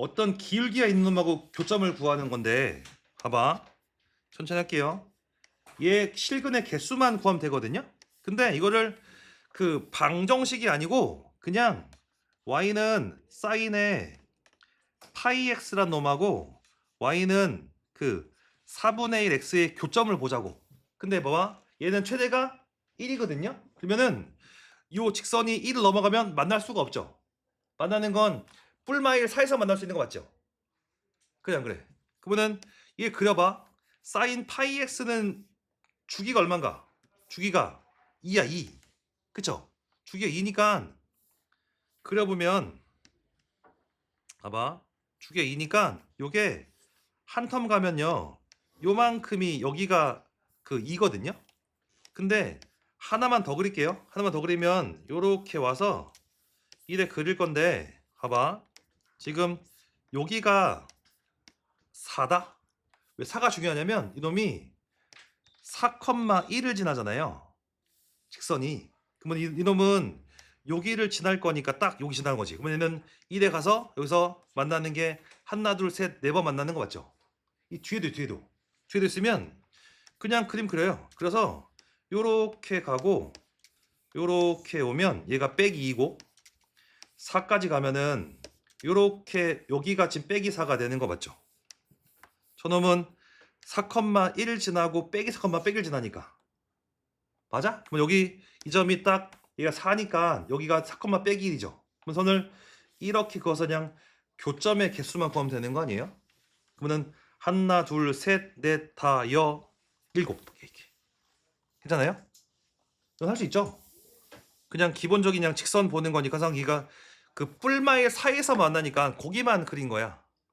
어떤 기울기가 있는 놈하고 교점을 구하는 건데 봐봐. 천천히 할게요. 얘 실근의 개수만 구하면 되거든요. 근데 이거를 그 방정식이 아니고 그냥 y는 사인의 파이 x란 놈하고 y는 그 4분의 1 x의 교점을 보자고. 근데 봐봐. 얘는 최대가 1이거든요. 그러면은 요 직선이 1을 넘어가면 만날 수가 없죠. 만나는 건 뿔마일 사이에서 만날 수 있는 거 맞죠? 안 그래? 그러면은 이게 그려봐 사인 파이 x는 주기가 얼마인가? 주기가 2야 2 그쵸? 주기가 2니까 그려보면 봐봐 주기가 2니까 요게 한 텀 가면요 요만큼이 여기가 그 2거든요 근데 하나만 더 그릴게요 하나만 더 그리면 요렇게 와서 이래 그릴 건데 봐봐 지금 여기가 4다? 왜 4가 중요하냐면 이놈이 4,1을 지나잖아요. 직선이. 그러면 이, 이놈은 여기를 지날 거니까 딱 여기 지나는 거지. 그러면 얘는 1에 가서 여기서 만나는 게 하나 둘 셋 네 번 만나는 거 맞죠? 이 뒤에도 뒤에도. 뒤에도 있으면 그냥 그림 그려요. 그래서 요렇게 가고 요렇게 오면 얘가 빼기 2고 4까지 가면은 요렇게 여기가 지금 빼기 4가 되는 거 맞죠? 저놈은 4,1을 지나고 빼기 4, 빼기를 지나니까 맞아? 그럼 여기 이 점이 딱 얘가 4니까 여기가 4, 빼기 1이죠 그럼 선을 이렇게 그어서 그냥 교점의 개수만 구하면 되는 거 아니에요? 그러면은 하나, 둘, 셋, 넷, 다, 여, 일곱 이렇게 괜찮아요? 넌할수 있죠? 그냥 기본적인 그냥 직선 보는 거니까 상기가 그 뿔마의 사이에서 만나니까 거기만 그린 거야.